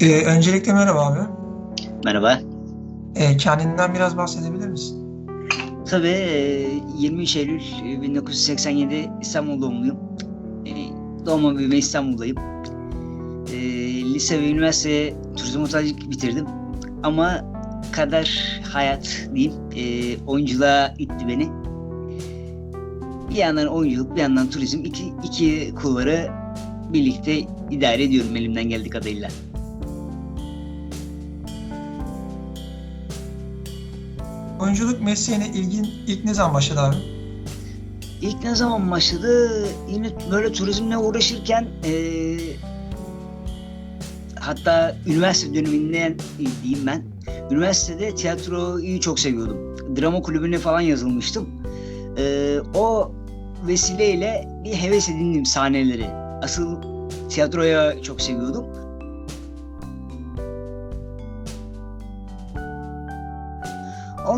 Ee, öncelikle merhaba abi. Merhaba. Ee, kendinden biraz bahsedebilir misin? Tabii e, 23 Eylül e, 1987 İstanbul doğumluyum. E, Doğma büyüme İstanbul'dayım. E, Lise ve üniversite turizm otelcilik bitirdim. Ama kader hayat diyeyim e, oyunculuğa itti beni. Bir yandan oyunculuk bir yandan turizm iki, iki kulvarı birlikte idare ediyorum elimden geldiği kadarıyla. Oyunculuk mesleğine ilgin ilk ne zaman başladı abi? İlk ne zaman başladı? Yine böyle turizmle uğraşırken eee, hatta üniversite döneminden diyeyim ben. Üniversitede tiyatroyu çok seviyordum. Drama kulübüne falan yazılmıştım. Eee, o vesileyle bir heves edindim sahneleri. Asıl tiyatroya çok seviyordum.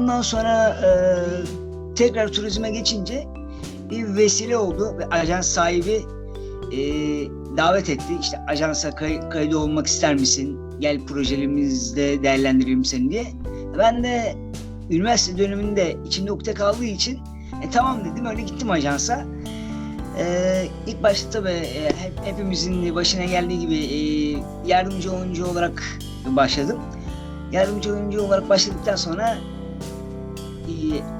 Ondan sonra eee, tekrar turizme geçince bir vesile oldu ve ajans sahibi e, davet etti. İşte ajansa kay, kaydı olmak ister misin? Gel projelerimizde değerlendirelim seni diye. Ben de üniversite döneminde içimde ukde kaldığı için e, tamam dedim öyle gittim ajansa. E, ilk başta tabii e, hep, hepimizin başına geldiği gibi e, yardımcı oyuncu olarak başladım. Yardımcı oyuncu olarak başladıktan sonra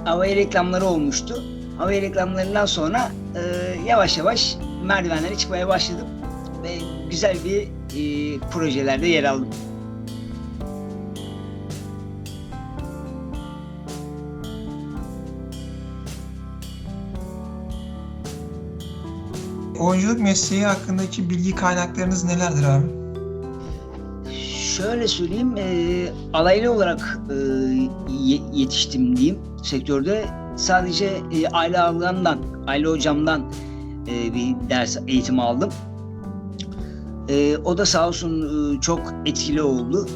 havai reklamları olmuştu. Havai reklamlarından sonra e, yavaş yavaş merdivenlere çıkmaya başladım ve güzel bir e, projelerde yer aldım. Oyunculuk mesleği hakkındaki bilgi kaynaklarınız nelerdir abi? Şöyle söyleyeyim, e, alaylı olarak e, ye- yetiştim diyeyim sektörde. Sadece e, aile ağamdan, aile hocamdan e, bir ders eğitim aldım. E, o da sağ olsun e, çok etkili oldu.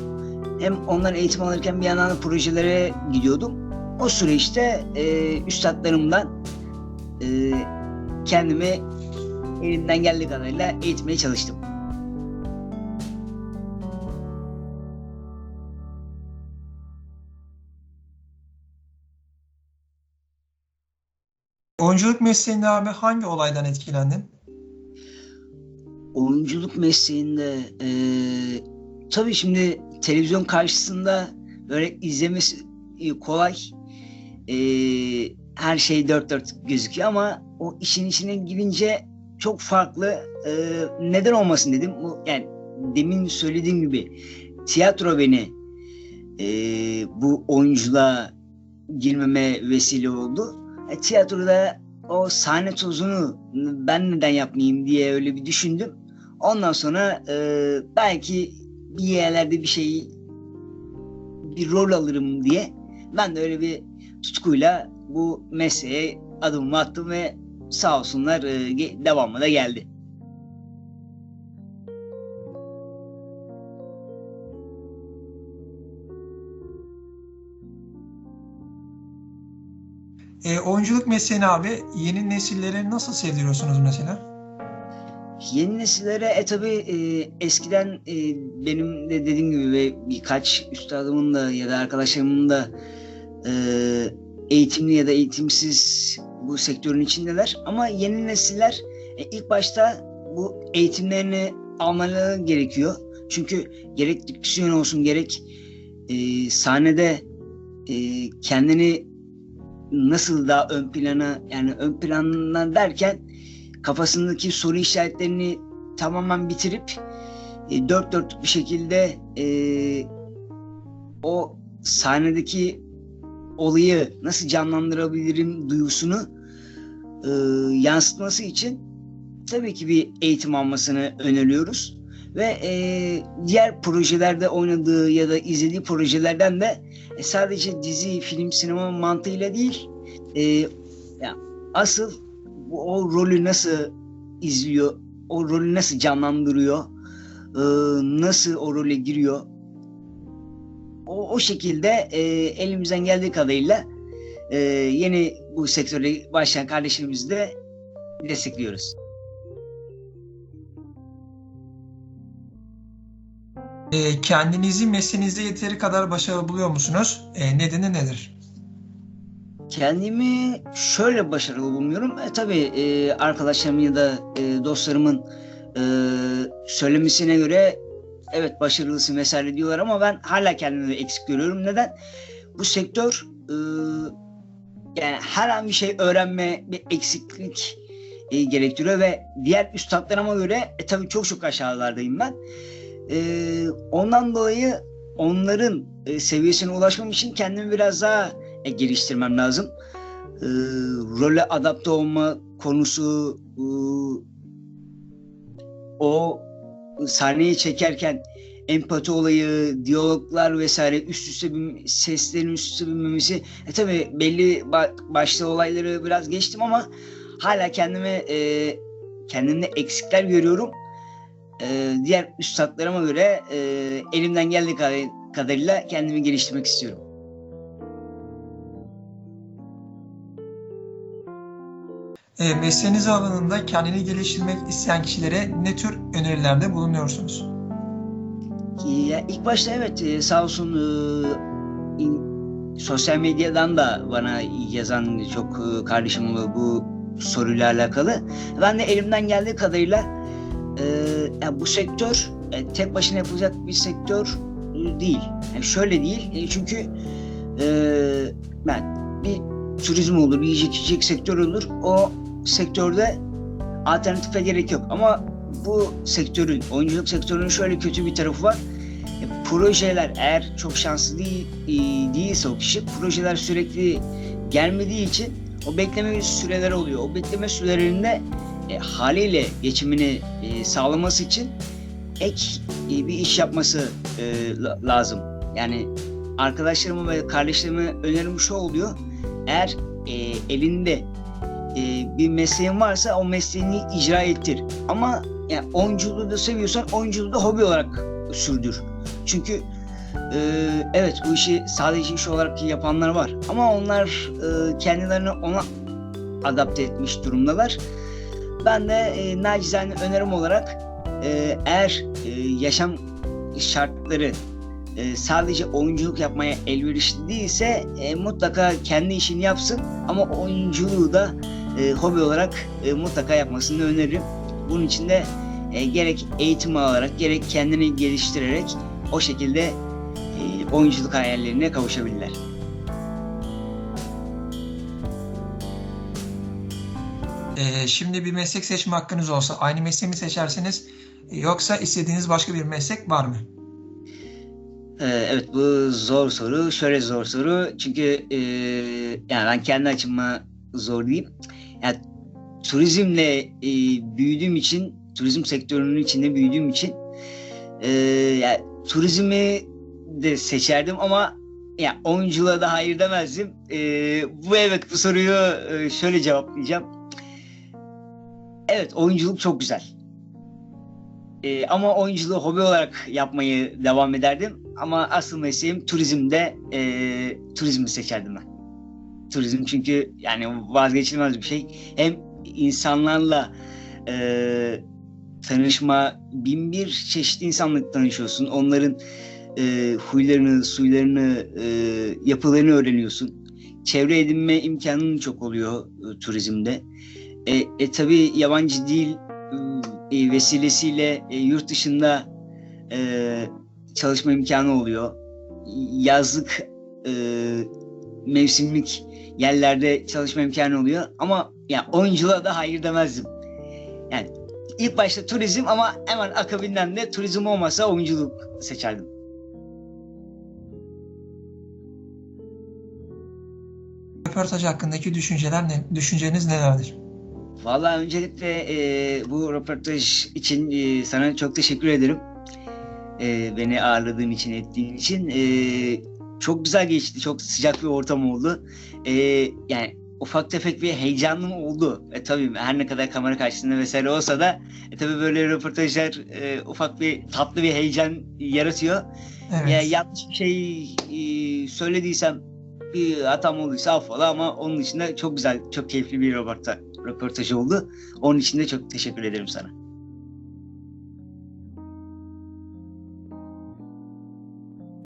Hem ondan eğitim alırken bir yandan da projelere gidiyordum. O süreçte e, üstadlarımdan e, kendimi elimden geldiği kadarıyla eğitmeye çalıştım. Oyunculuk mesleğinde abi hangi olaydan etkilendin? oyunculuk mesleğinde eee tabii şimdi televizyon karşısında böyle izlemesi e, kolay. Eee, her şey dört dört gözüküyor ama o işin içine girince çok farklı. Eee, neden olmasın dedim. Bu, yani demin söylediğim gibi tiyatro beni eee, bu oyunculuğa girmeme vesile oldu. E, tiyatroda o sahne tozunu ben neden yapmayayım diye öyle bir düşündüm. Ondan sonra e, belki bir yerlerde bir şeyi bir rol alırım diye ben de öyle bir tutkuyla bu mesleğe adımımı attım ve sağ olsunlar e, devamı da geldi. Ee, oyunculuk mesleğini abi yeni nesillere nasıl sevdiriyorsunuz mesela? Yeni nesillere e tabi eskiden e, benim de dediğim gibi ve birkaç üstadımın da ya da arkadaşlarımın da e, eğitimli ya da eğitimsiz bu sektörün içindeler. Ama yeni nesiller e, ilk başta bu eğitimlerini almaları gerekiyor. Çünkü gerek diksiyon olsun gerek e, sahnede e, kendini nasıl daha ön plana yani ön plana derken kafasındaki soru işaretlerini tamamen bitirip e, dört dörtlük bir şekilde e, o sahnedeki olayı nasıl canlandırabilirim duygusunu e, yansıtması için tabii ki bir eğitim almasını öneriyoruz. Ve e, diğer projelerde oynadığı ya da izlediği projelerden de e, sadece dizi, film, sinema mantığıyla değil, e, ya asıl o rolü nasıl izliyor, o rolü nasıl canlandırıyor, e, nasıl o role giriyor, o, o şekilde e, elimizden geldiği kadarıyla e, yeni bu sektöre başlayan kardeşlerimizi de destekliyoruz. E, kendinizi mesleğinizde yeteri kadar başarılı buluyor musunuz? E, nedeni nedir? Kendimi şöyle başarılı bulmuyorum. E, tabii e, arkadaşlarımın ya da e, dostlarımın e, söylemesine göre evet başarılısın vesaire diyorlar ama ben hala kendimi eksik görüyorum. Neden? Bu sektör e, yani her an bir şey öğrenme bir eksiklik e, gerektiriyor ve diğer üstadlarıma göre e, tabii çok çok aşağılardayım ben. E, ondan dolayı onların e, seviyesine ulaşmam için kendimi biraz daha e, geliştirmem lazım. E, role adapte olma konusu e, o sahneyi çekerken empati olayı, diyaloglar vesaire üst üste bin, seslerin üst üste binmemesi. E tabi belli ba- başlı olayları biraz geçtim ama hala kendime e, kendimde eksikler görüyorum. E, diğer üstadlarıma göre e, elimden geldiği kadar- kadarıyla kendimi geliştirmek istiyorum. E, mesleğiniz alanında kendini geliştirmek isteyen kişilere ne tür önerilerde bulunuyorsunuz? Ya ilk başta evet e, sağ olsun e, in- sosyal medyadan da bana yazan çok e, kardeşim bu soruyla alakalı. Ben de elimden geldiği kadarıyla e, ya bu sektör e, tek başına yapılacak bir sektör e, değil. Yani şöyle değil. E, çünkü e, ben bir turizm olur, yiyecek içecek sektör olur. O sektörde alternatife gerek yok. Ama bu sektörün, oyunculuk sektörünün şöyle kötü bir tarafı var. E, projeler eğer çok şanslı değil, e, değilse o kişi projeler sürekli gelmediği için o bekleme süreleri oluyor. O bekleme sürelerinde e, haliyle geçimini e, sağlaması için ek e, bir iş yapması e, la- lazım. Yani arkadaşlarıma ve kardeşlerime önerim şu oluyor. Eğer e, elinde e, bir mesleğin varsa o mesleğini icra ettir. Ama yani oyunculuğu da seviyorsan oyunculuğu da hobi olarak sürdür. Çünkü e, evet bu işi sadece iş olarak yapanlar var. Ama onlar e, kendilerini ona adapte etmiş durumdalar. Ben de e, nacizane önerim olarak e, eğer e, yaşam şartları e, sadece oyunculuk yapmaya elverişli değilse e, mutlaka kendi işini yapsın ama oyunculuğu da e, hobi olarak e, mutlaka yapmasını öneririm. Bunun için de e, gerek eğitim alarak gerek kendini geliştirerek o şekilde e, oyunculuk hayallerine kavuşabilirler. E, şimdi bir meslek seçme hakkınız olsa aynı mesleği mi seçersiniz yoksa istediğiniz başka bir meslek var mı? Ee, Evet bu zor soru. Şöyle zor soru. Çünkü e, yani ben kendi açıma zor diyeyim. Yani turizmle e, büyüdüğüm için, turizm sektörünün içinde büyüdüğüm için e, yani turizmi de seçerdim ama ya oyunculuğa da hayır demezdim. E, bu evet bu soruyu e, şöyle cevaplayacağım. Evet oyunculuk çok güzel. E, ama oyunculuğu hobi olarak yapmayı devam ederdim. Ama asıl mesleğim turizmde e, turizmi seçerdim ben. Turizm çünkü yani vazgeçilmez bir şey. Hem insanlarla e, tanışma, bin bir çeşitli insanla tanışıyorsun. Onların e, huylarını, suylarını, e, yapılarını öğreniyorsun. Çevre edinme imkanın çok oluyor e, turizmde. E, e tabii yabancı dil e, vesilesiyle e, yurt dışında e, çalışma imkanı oluyor. Yazlık e, mevsimlik yerlerde çalışma imkanı oluyor. Ama yani oyunculuğa da hayır demezdim. Yani ilk başta turizm ama hemen akabinden de turizm olmasa oyunculuk seçerdim. Röportaj hakkındaki düşünceler ne? Düşünceniz nelerdir? Vallahi öncelikle e, bu röportaj için e, sana çok teşekkür ederim. E, beni ağırladığın için, ettiğin için. E, çok güzel geçti, çok sıcak bir ortam oldu. E, yani ufak tefek bir heyecanım oldu. E, tabii her ne kadar kamera karşısında vesaire olsa da e, tabii böyle röportajlar e, ufak bir tatlı bir heyecan yaratıyor. Evet. Ya yanlış bir şey e, söylediysem bir hatam olduysa affola ama onun dışında çok güzel, çok keyifli bir röportaj, röportaj oldu. Onun için de çok teşekkür ederim sana.